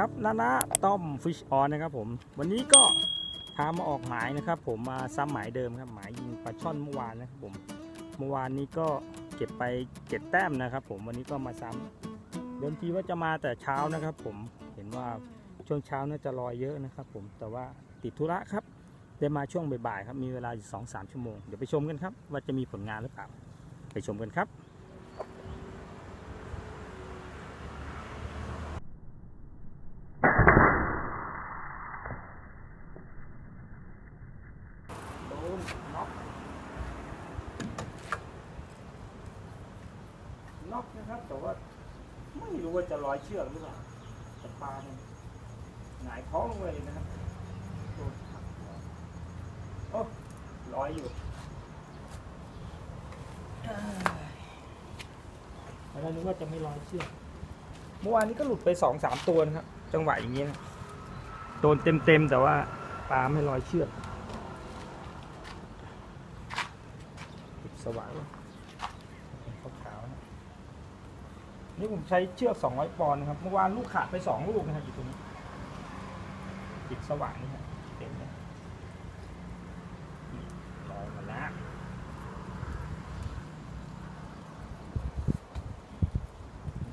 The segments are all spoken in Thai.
ครับนานาต้อมฟิชออนนะครับผม วันนี้ก็พามาออกหมายนะครับ ผมมาซ้ำหมายเดิมครับ หมายยิงปลาช่อนเมื่อวานนะครับผม เมื่อวานนี้ก็เก็บไปเจ็ดแต้มนะครับ ผมวันนี้ก็มาซ้ำเดิมทีว่าจะมาแต่เช้านะครับ ผมเห็นว่าช่วงเช้าน่าจะลอยเยอะนะครับ ผมแต่ว่าติดธุระครับได้มาช่วงบ่ายๆครับมีเวลาอยู่สองสามชั่วโมงเดี๋ยวไปชมกันครับว่าจะมีผลงานหรือเปล่าไปชมกันครับ โดนน็อก น็อกนะครับ แต่ว่าไม่รู้ว่าจะลอยเชือกหรือเปล่าแต่ปลาเนี่ยหงายท้องลงเลยนะครับโดนหักหัวโอ้ลอยอยู่เอ้ยแล้วนึกว่าจะไม่ลอยเชือกเมื่อวานนี้ก็หลุดไปสองสามตัวนะครับจังหวะอย่างเงี้ยนะโดนเต็มๆแต่ว่าปลาไม่ลอยเชือกติดสว่างขาวๆนะ นี่ผมใช้เชือก 200 ปอนด์นะครับ เมื่อวานลูกขาดไป 2 ลูกนะครับอยู่ตรงนี้ติดสว่างนี่ครับเต็มเลยนี่ลอยมาแล้ว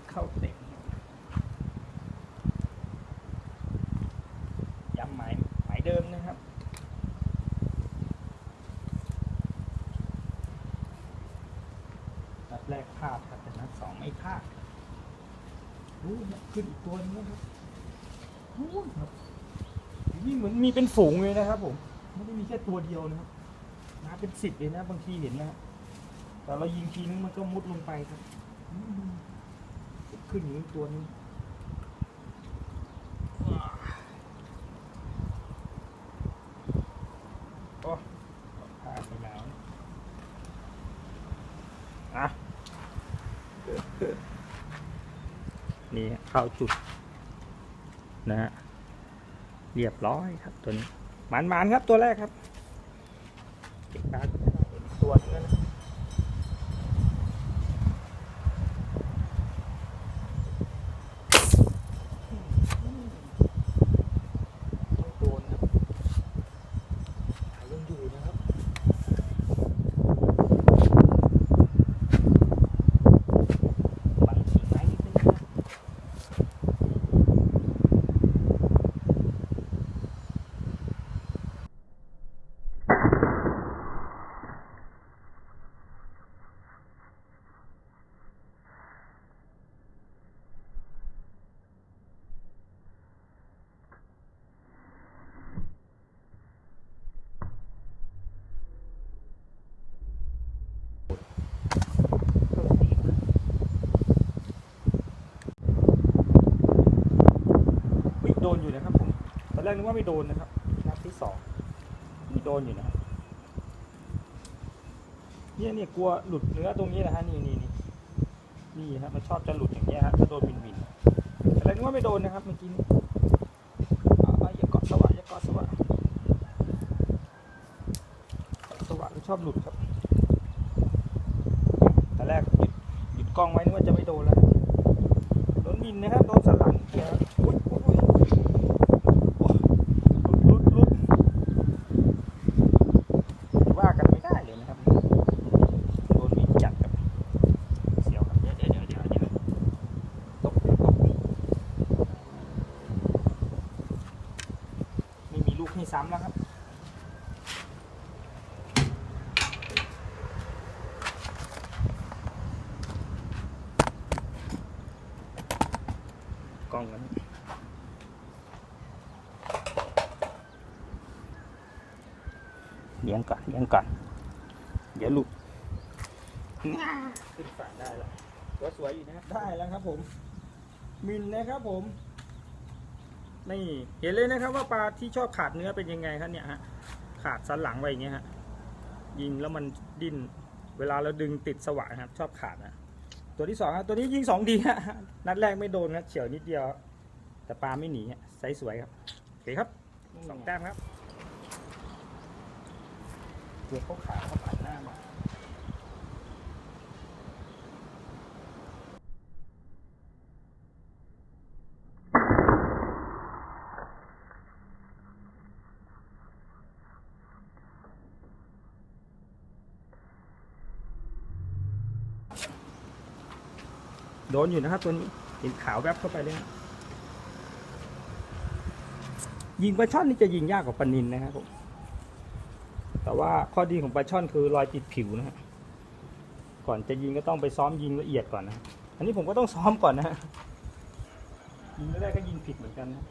เข้าเต็มย้ำหมายหมายเดิมนะครับ นัดแรกพลาดครับแต่นัดสองไม่พลาดรู้เนี่ยขึ้นอีกตัวนึงแล้วครับรู้ครับนี่เห มีเป็นฝูงเลยนะครับ ผมไม่ได้มีแค่ตัวเดียวนะครับมาเป็นสิบเลยนะบางทีเห็นนะแต่เรายิงทีนึงมันก็มุดลงไปครับขึ้นอยู่ตัวนึงโอ้พลาดไปแล้วอะนี่เข้าจุดนะฮะ เรียบร้อยครับตัวนี้หมานหมานๆครับตัวแรกครับเก็บการดตัวนึงนะต้องโดนครับหายังอยู่นะครับ บางทีไม้นิดนึงนะครับต้องตีก่อนอุ๊ยโดนอยู่นะครับผมตอ นแรกนึกว่าไม่โดนนะครับ นัดที่สองนี่โดนอยู่นะครับเนี่ยเนี่ยกลัวหลุดเนื้อตรงนี้นะฮะนี่นี่นี่นี่ฮะมันชอบจะหลุดอย่างเงี้ยฮะถ้าโดนบินบินตอนแรกนึกว่าไม่โดนนะครับเมื่อกี้นี้อ่าอย่าเกาะสว่างอย่าเกาะสวะสว่างมันชอบหลุดครับตอนแรกหยุดหยุดกล้องไว้นึกว่าจะไม่โดนแล้ว โดนบินนะครับ โดนสนหลังเกียร์อุ๊ยอุ๊ยอุ๊ยโอ้หลุดหลุดหลุดว่ากันไม่ได้เลยนะครับ โดนบินจัดครับ เสียวครับ เดี๋ยวเดี๋ยวเดี๋ยวเดี๋ยวตกตกไม่มีลูกให้ซ้ำแล้วครับ กล้องกันเลี้ยงก่อนเลี้ยงก่อนเดี๋ยวลูกขึ้นฝั่งได้แล้วตัวสวยอยู่นะครับได้แล้วครับ ผม มินนะครับผมนี่เห็นเลยนะครับว่าปลาที่ชอบขาดเนื้อเป็นยังไงครับเนี่ยฮะขาดสันหลังไว้อย่างเงี้ยฮะยิงแล้วมันดิ้น เวลาเราดึงติดสว่างครับ ชอบขาดนะตัวที่สองครับตัวนี้ยิงสองดีฮะนัดแรกไม่โดนนะเฉียวนิดเดียว แต่ปลาไม่หนีฮะไซส์สวยครับโอเคครับสองแต้มครับ เขาขาเขาผ่านหน้ามาโดนอยู่นะครับตัวนี้เห็นขาวแวบเข้าไปเลยนะยิงปลาช่อนนี่จะยิงยากกว่าปลานินนะครับผม แต่ว่าข้อดีของปลาช่อนคือรอยติดผิวนะฮะก่อนจะยิงก็ต้องไปซ้อมยิงละเอียดก่อนนะ อันนี้ผมก็ต้องซ้อมก่อนนะฮะยิงไม่ได้ก็ยิงผิดเหมือนกันนะ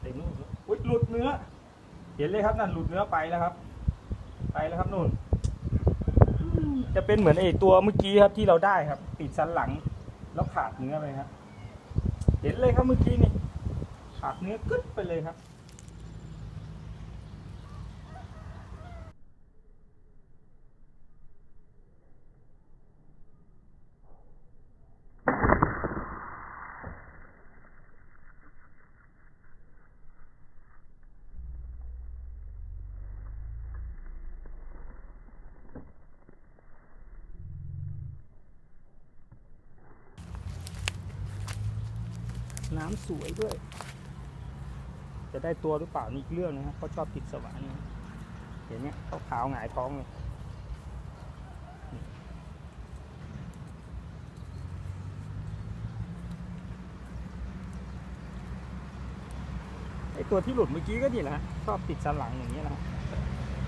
เต็มนู่นอุ๊ยหลุดเนื้อ เห็นเลยครับนั่นหลุดเนื้อไปแล้วครับ ไปแล้วครับนู่น จะเป็นเหมือนไอ้ตัวเมื่อกี้ครับที่เราได้ครับ ติดสันหลัง แล้วขาดเนื้อไปครับ เห็นเลยครับเมื่อกี้นี่ขาดเนื้อกึดไปเลยครับ น้ำสวยด้วย จะได้ตัวหรือเปล่านี่เรื่องนะครับเขาชอบติดสว่านนี่เห็นเนี้ยเขาขาวหงายท้องเลยไอตัวที่หลุดเมื่อกี้ก็นี่แหละชอบติดสันหลังอย่างเงี้ยนะ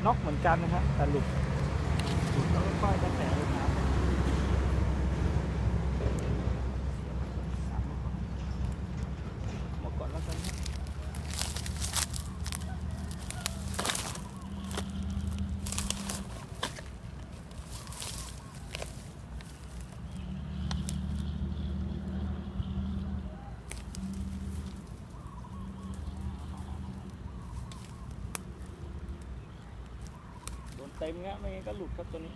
น็อกเหมือนกันนะฮะแต่หลุดหลุดแล้วก็ค่อยกระแตลงน้ำ หมดก่อนแล้วกันนะโดน เต็มเงี้ยไม่งั้นก็หลุดครับตัวนี้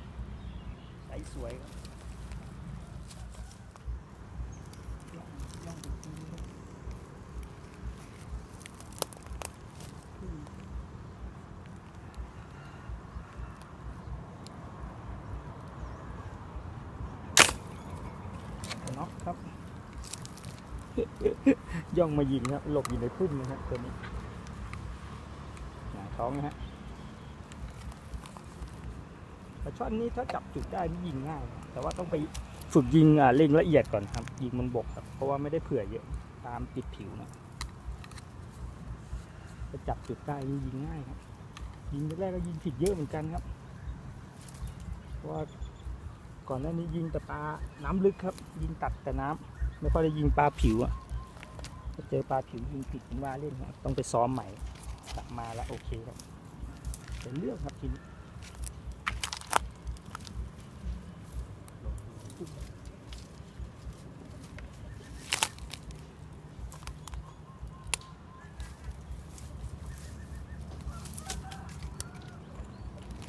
ใสสวยครับย่องดูดีครับน็อกครับ ย่องมายิงครับหลบอยู่ในพุ่มนะฮะตัวนี้หงายท้องนะฮะ ปลาช่อนนี้ถ้าจับจุดได้นี่ยิงง่าย แต่ว่าต้องไปฝึกยิงอ่าเล็งละเอียดก่อนครับ ยิงมันบกครับ เพราะว่าไม่ได้เผื่อเยอะตามติดผิวนะถ้าจับจุดได้นี่ยิงง่ายครับ ยิงแรกก็ยิงผิดเยอะเหมือนกันครับ เพราะว่าก่อนหน้านี้ยิงแต่ปลาน้ำลึกครับ ยิงตัดแต่น้ำไม่ค่อยได้ยิงปลาผิวอะเจอปลาผิวยิงผิดมว่าเล่นครับต้องไปซ้อมใหม่กลับมาแล้วโอเคครับเป็นเรื่องครับทีนี้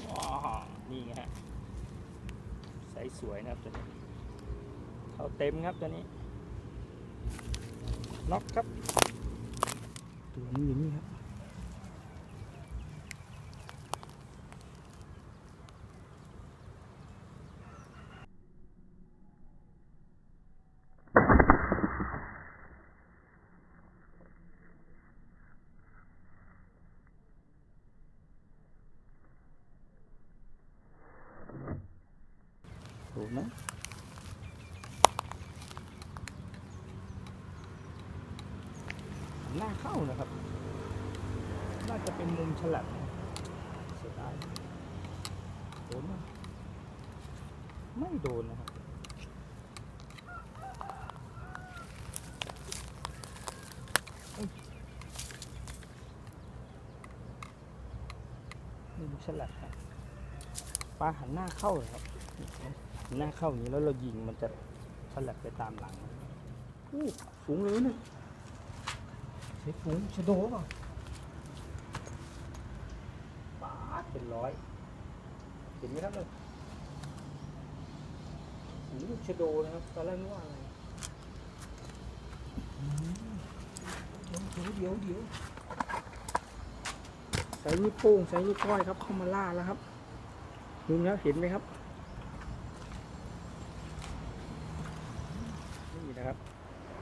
ว้าวนี่ไงฮะ ใสสวยนะครับตัวนี้เขาเต็มครับตัวนี้น็อกครับ ตัวนี้อยู่นี่ครับถูกไหมหน้าเข้านะครับ น่าจะเป็นมุม ฉลับนะเสียดายโดนไหมไม่โดนนะครับมุมฉลับครับปลาหันหน้าเข้าเลยครับหันหน้าเข้าอย่างนี้แล้วเรายิงมันจะฉลับไปตามหลังอู้สูงเลยนะเฮ้ยฝูงชะโดเปล่าปาดเป็น ร้อยเห็นไหมครับเลยฝูงชะโดนะครับตอนแรกนึกว่าอะไรเดี๋ยวเดี๋ยวเดี๋ยวเดี๋ยวใส่นิ้วโป้งใส่นิ้วก้อยครับเข้ามาล่าแล้วครับดูนะเห็นไหมครับนี่นะครับ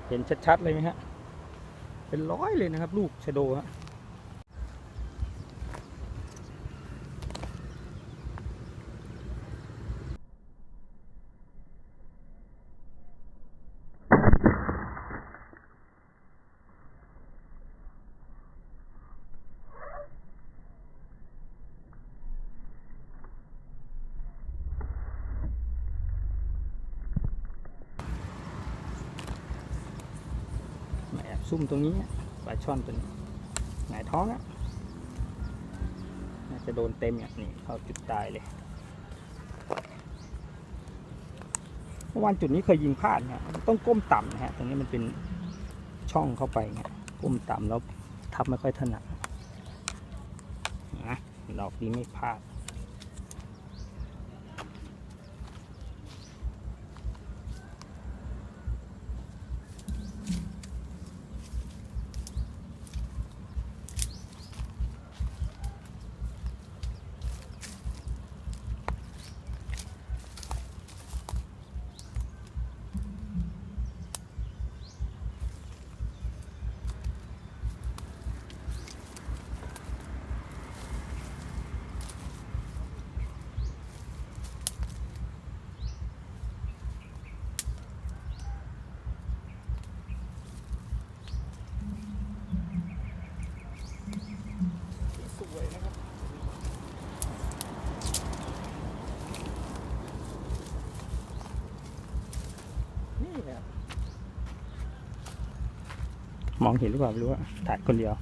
เห็นชัดๆเลยไหมฮะเป็นร้อยเลยนะครับ ลูกชะโดฮะ ซุ่มตรงนี้ปลาช่อนตัวนี้หงายท้องอะน่าจะโดนเต็มอะนี่เข้าจุดตายเลยเมื่อวานจุดนี้เคยยิงพลาดเนี่ยต้องก้มต่ำนะฮะ ตรงนี้มันเป็นช่องเข้าไปเงี้ยก้มต่ำแล้วทับไม่ค่อยถนัดนะดอกนี้ไม่พลาด องเห็นหรือเปล่าไม่รู้ว่าถ่ายคนเดียว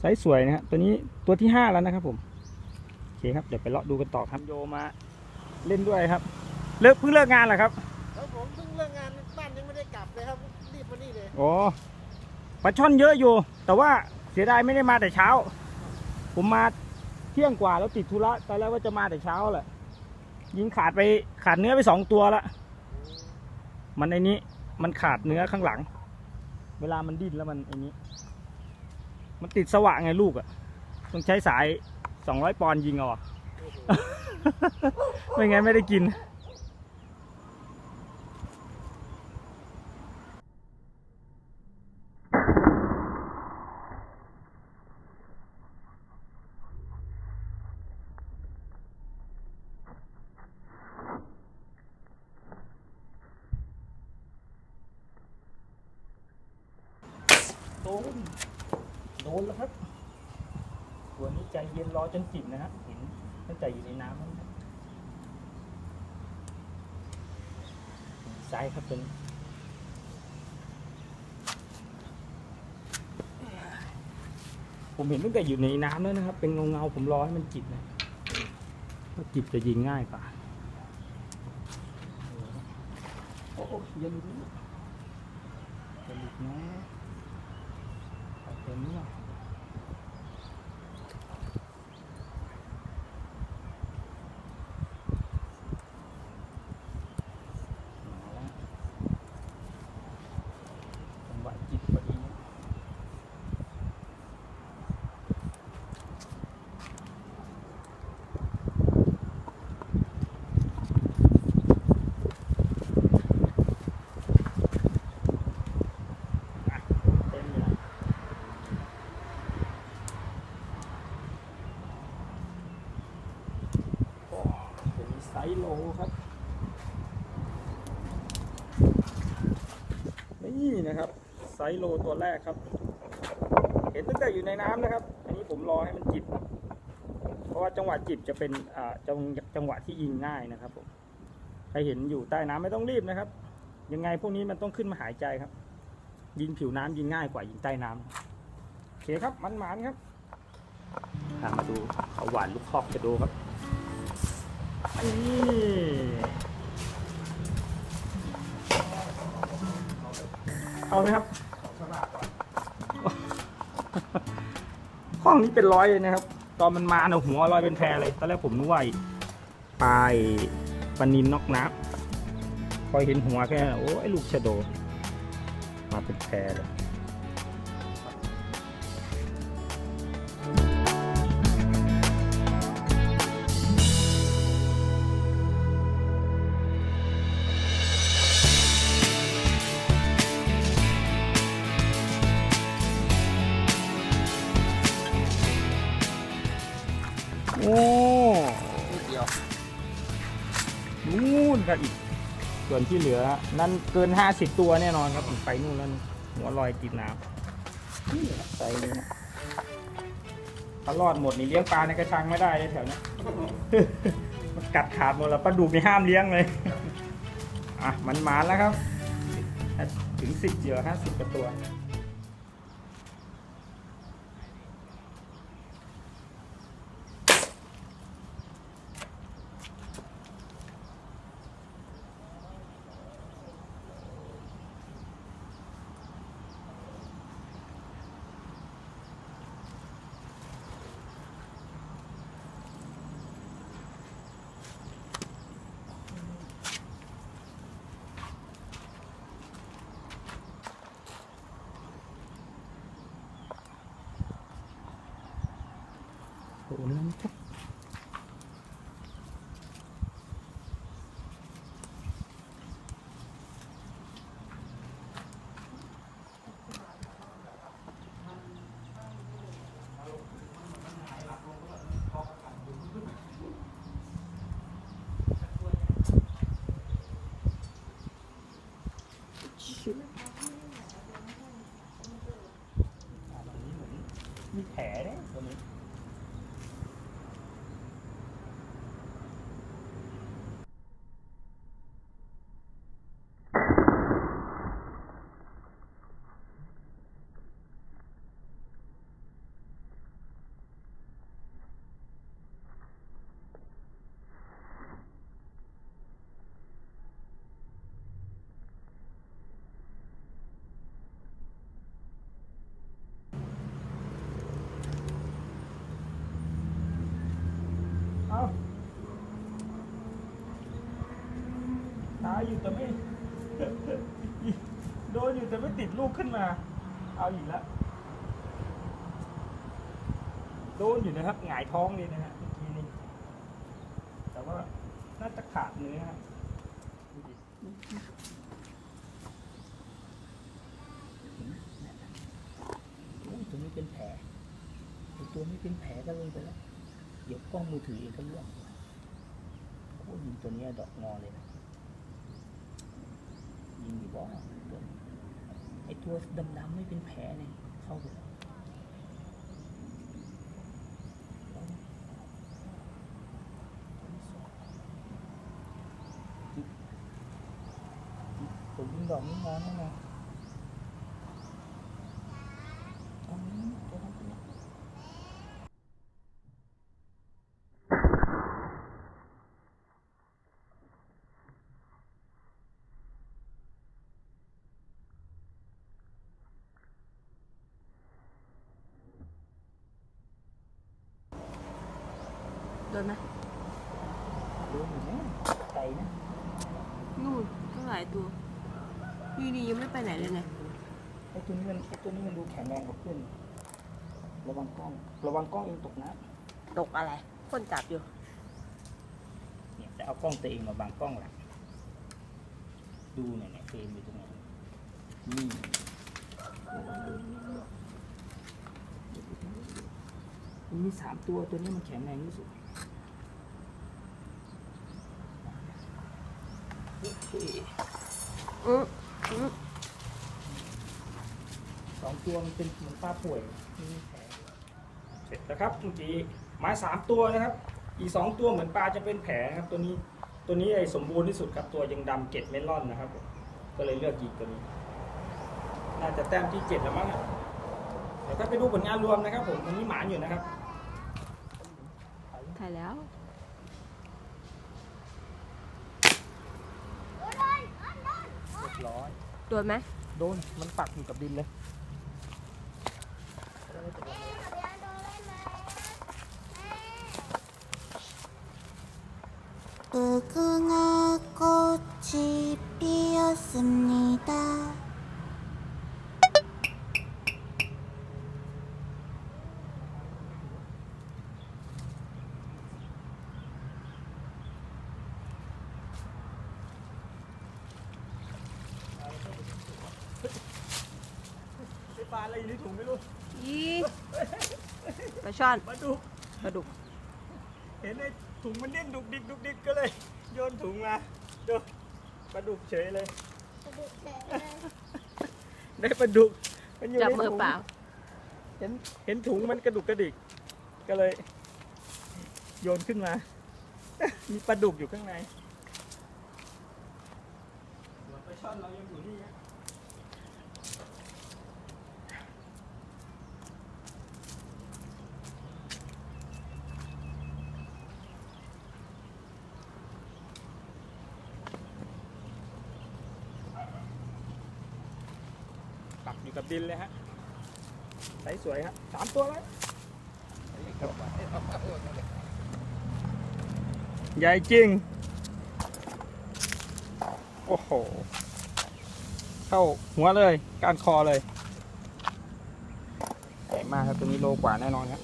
ไซส์สวยนะฮะตัวนี้ตัวที่ห้าแล้วนะครับผมโอเคครับเดี๋ยวไปเลาะดูกันต่อครับโยมาเล่นด้วยครับ เลิกเพิ่งเลิกงานเหรอครับแล้วผมเพิ่งเลิกงานบ้านยังไม่ได้กลับเลยครับรีบมานี่เลยโอ้ปลาช่อนเยอะอยู่ แต่ว่าเสียดายไม่ได้มาแต่เช้า ผมมาเที่ยงกว่าแล้วติดธุระตอนแรกว่าจะมาแต่เช้าแหละยิงขาดไปขาดเนื้อไปสองตัวละมันไอ้นี้มันขาดเนื้อข้างหลัง เวลามันดิ้นแล้วมันไอ้นี้ มันติดสว่างไงลูกอะ่ะ ต้องใช้สายสองร้อยปอนยิงเอาอะไม่งั้นไม่ได้กิน โดน โดนแล้วครับตัวนี้ใจเย็นรอจนจิบนะฮะเห็นตั้งแต่อยู่ในน้ำแล้วนะครับซ้ายครับตัวนี้ ผมเห็นตั้งแต่อยู่ในน้ำแล้วนะครับ เป็นเงาเงาๆผมรอให้มันจิบนะเพราะจิบจะยิงง่ายกว่าโอ้โหอย่าหลุดนะอย่าหลุดนะเต็มนี่หน่อยมาแล้วจังหวะจิตพอดีนะอะเต็มอยู่นะ ก็เป็น ไซโลครับนี่นะครับไซโลตัวแรกครับ เห็นตั้งแต่อยู่ในน้ำนะครับ อันนี้ผมรอให้มันจิบ เพราะว่าจังหวะจิบจะเป็นจังจังหวะที่ยิงง่ายนะครับผมใครเห็นอยู่ใต้น้ำไม่ต้องรีบนะครับ ยังไงพวกนี้มันต้องขึ้นมาหายใจครับ ยิงผิวน้ำยิงง่ายกว่ายิงใต้น้ำโอเคครับมันหมานครับมาดูเขาหวานลูกคอกจะดูครับ เอาไหมครับห้องนี้เป็นร้อยเลยนะครับ ตอนมันมาเนี่ยหัวลอยเป็นแพรเลย ตอนแรกผมนึกว่าไปลายปนินนอกน้ำพอเห็นหัวแค่โอ้ไอ้ลูกชะโด มาเป็นแพรเลย ที่เหลือ นั่นเกินห้าสิบตัวแน่นอนครับไปนู่นแล้วหัวลอยกินน้ำนี่ครับใส่เลยนะถ้ารอดหมดนี่เลี้ยงปลาในกระชังไม่ได้เลยแถวเนี้ยมันกัดขาดหมดแล้วปลาดุกนี่ห้ามเลี้ยงเลย อะมันหมานแล้วครับ ถึงสิบเจอห้าสิบกว่าตัวเนื้อนะครับชิบอ่าตรงนี้เหมือนมีแผลเนี่ยตัวนี้ เอาตาย อยู่แต่ไม่ โดนอยู่แต่ไม่ติดลูกขึ้นมา เอาอีกแล้วโดนอยู่นะครับหงายท้องเลยนะฮะเมื่อกี้นี่แต่ว่าน่าจะขาดเนื้อฮะตัวนี้เป็นแผลตัวนี้เป็นแผลก็ลงไปแล้วเดี๋ยวกล้องมือถือเองก็ร่วงโอ้ยิงตัวนี้ดอกงอเลยนะ ก่อนไอตัวดำๆไม่เป็นแผลเนี่ยเข้าไปแล้วผมยิงดอกนี้งอนแน่นอนตรงนี้ตัวนั้นตัวนี้ โด นไหมโดนอยู่นะไกลนะนู่นตั้งหลายตัวนี่นี่ยังไม่ไปไหนเลยไงไอ้ตัวนี้มันไอ้ตัวนี้มันดูแข็งแรงกว่าเพื่อนระวังกล้อง ระวังกล้องเองตกนะตกอะไร คนจับอยู่ เนี่ยจะเอากล้องตัวเองมาบังกล้องหลังดูเนี่ยเนี่ยเฟรมอยู่ตรงไหนนี่มันมีสามตัวตัวนี้มันแข็งแรงที่สุดโอเค อืออือ สองตัวมันเป็นเหมือนปลาป่วยไม่มีแผลเสร็จแล้วครับเมื่อกี้ไม้สามตัวนะครับ อีกสองตัวเหมือนปลาจะเป็นแผลนะครับ ตัวนี้ตัวนี้ไอ้สมบูรณ์ที่สุดครับ ตัวยังดำเกล็ดเมลอนนะครับผมก็เลยเลือกยิงตัวนี้ น่าจะแต้มที่เจ็ดแล้วมั้งครับเดี๋ยวก็ไปดูผลงานรวมนะครับ ผมวันนี้หมานอยู่นะครับถ่ายแล้ว รียบร้อยโดนไหม โดน มันปักอยู่กับดินเลย ไรอยู่ในถุงไม่รู้ยี่ปลาช่อนปลาดุกปลาดุก เห็นไอ้ถุงมันดิ้นดุกดิกดุกดิกก็เลย โยนถุงมาดูปลาดุกเฉยเลย ได้ปลาดุกมันอยู่จับในมือถุงเปล่า เห็นเห็นถุงมันกระดุกกระดิก ก็เลย โยนขึ้นมา มีปลาดุกอยู่ข้างในส่วนปลาช่อนเรายังอยู่นี่ฮะปักอยู่กับ ดินเลยฮะใสสวยครับสามตัวแล้วใหญ่จริง โอ้โห เข้าหัวเลยการคอเลยใหญ่มากครับตัวนี้โลกว่าแน่นอนครับ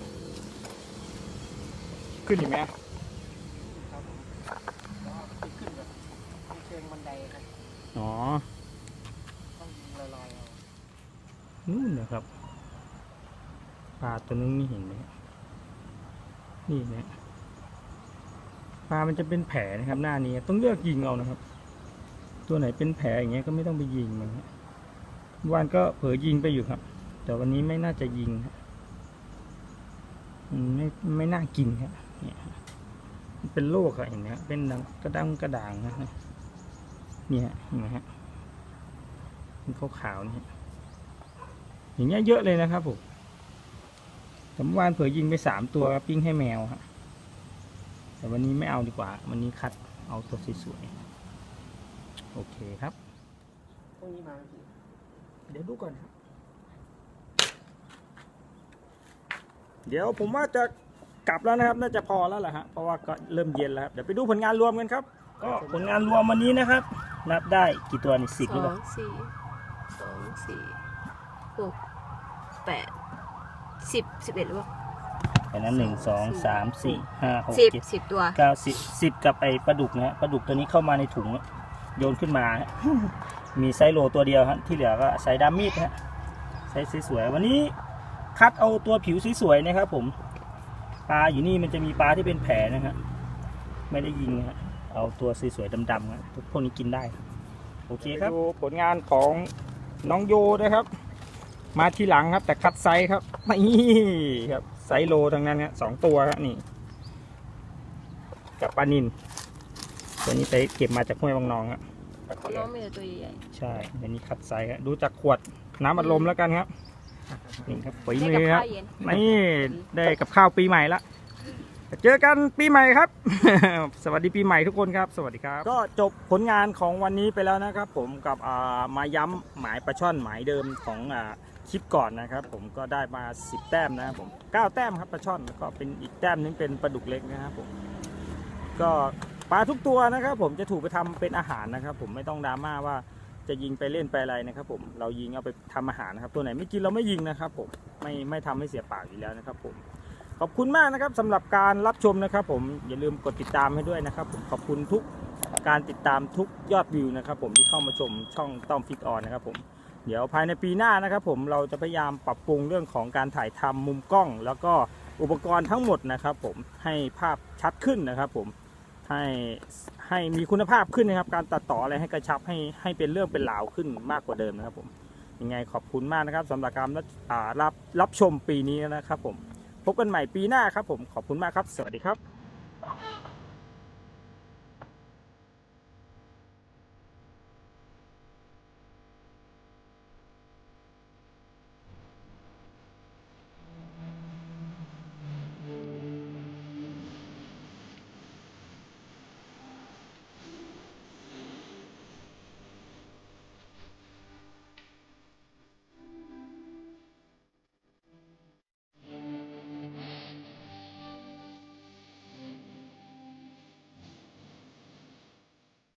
ขึ้นอีกไหม ครับผมแล้วก็ขึ้นแบบเป็นเชิงบันไดครับ อ๋อ ต้องยิงลอยๆเอา นู่นนะครับ ปลา ตัวนึงนี่เห็นไหมนี่นะปลามันจะเป็นแผลนะครับ หน้านี้ต้องเลือกยิงเอานะครับ ตัวไหนเป็นแผลอย่างเงี้ยก็ไม่ต้องไปยิงมันฮะวานก็เผลอยิงไปอยู่ครับ แต่วันนี้ไม่น่าจะยิงครับมันไม่ไม่น่ากินครับเนี่ยมันเป็นโรคอะเห็นไหมเป็นดังกระดังกระด่างนะฮะเนี่ยเห็นไหมฮะมันขาวๆนี่อย่างเงี้ยเยอะเลยนะครับผม แต่เมื่อวานเผื่อยิงไปสามตัวปิ้งให้แมวฮะแต่วันนี้ไม่เอาดีกว่า วันนี้คัดเอาตัวสวยๆโอเคครับพวกนี้มาพี่เดี๋ยวดูก่อนครับ เดี๋ยวผมว่าจะกลับแล้วนะครับ น่าจะพอแล้วแหละฮะเพราะว่าก็เริ่มเย็นแล้วครับเดี๋ยวไปดูผลงานรวมกันครับ ก็ผลงานรวมวันนี้นะครับ นับได้กี่ตัวนี่สิบสหรืออเปล่างสี่สองสี่หกแปด สิบสิบเอ็ดหรือเปล่าอันนั้นหนึ่งสองสามสี่ห้าหกสิบเจ็ดสิบตัว เก้าสิบสิบกับไอ้ปลาดุกนะฮะปลาดุกตัวนี้เข้ามาในถุงอะโยนขึ้นมาฮะมีไซส์โลตัวเดียวฮะที่เหลือก็ไซส์ดามิดฮะไซส์สวยๆวันนี้คัดเอาตัวผิวสวยๆนะครับผมปลาอยู่นี่มันจะมีปลาที่เป็นแผลนะฮะไม่ได้ยิงนะฮะเอาตัวสวยๆดำๆฮะทุกพวกนี้กินได้ โอเคครับ ดูผลงานของน้องโยนะครับ มาทีหลังครับ แต่คัดไซส์ครับนี่ครับไซส์โลทั้งนั้นฮะสองตัวครับนี่ กับปลานินตัวนี้ไปเก็บมาจากห้วยบางนองครับของน้องมีแต่ตัวใหญ่ใช่อันนี้คัดไซส์ครับดูจากขวดน้ำอัดลมแล้วกันครับนี่ครับปุ๋ยๆให้มืกับอครัข้าบวเย็นนี่ได้กับข้าวปีใหม่ละเจอกันปีใหม่ครับ สวัสดีปีใหม่ทุกคนครับ สวัสดีครับ ก็จบผลงานของวันนี้ไปแล้วนะครับ ผมกับอ่ามาย้ำหมายปลาช่อนหมายเดิมของอ่า คลิปก่อนนะครับ ผมก็ได้มา 10 แต้มนะครับผม9แต้มครับปลาช่อนแล้วก็เป็นอีกแต้มนึงเป็นปลาดุกเล็กนะครับผมก็ปลาทุกตัวนะครับ ผมจะถูกไปทำเป็นอาหารนะครับ ผมไม่ต้องดราม่าว่าจะยิงไปเล่นไปอะไรนะครับ ผมเรายิงเอาไปทำอาหารนะครับ ตัวไหนไม่กินเราไม่ยิงนะครับ ผมไม่ไม่ทำให้เสียปากอยู่แล้วนะครับ ผมขอบคุณมากนะครับสำหรับการรับชมนะครับ ผมอย่าลืมกดติดตามให้ด้วยนะครับ ผมขอบคุณทุกการติดตามทุกยอดวิวนะครับ ผมที่เข้ามาชมช่องต้อมฟิกออนนะครับผม เดี๋ยวภายในปีหน้านะครับผมเราจะพยายามปรับปรุงเรื่องของการถ่ายทำมุมกล้อง แล้วก็อุปกรณ์ทั้งหมดนะครับผมให้ภาพชัดขึ้นนะครับผมให้ให้มีคุณภาพขึ้นนะครับ การตัดต่ออะไรให้กระชับให้ให้เป็นเรื่องเป็นราวขึ้นมากกว่าเดิมนะครับผมยังไงขอบคุณมากนะครับสำหรับการรับรับรับชมปีนี้นะครับผมพบกันใหม่ปีหน้าครับผมขอบคุณมากครับ สวัสดีครับ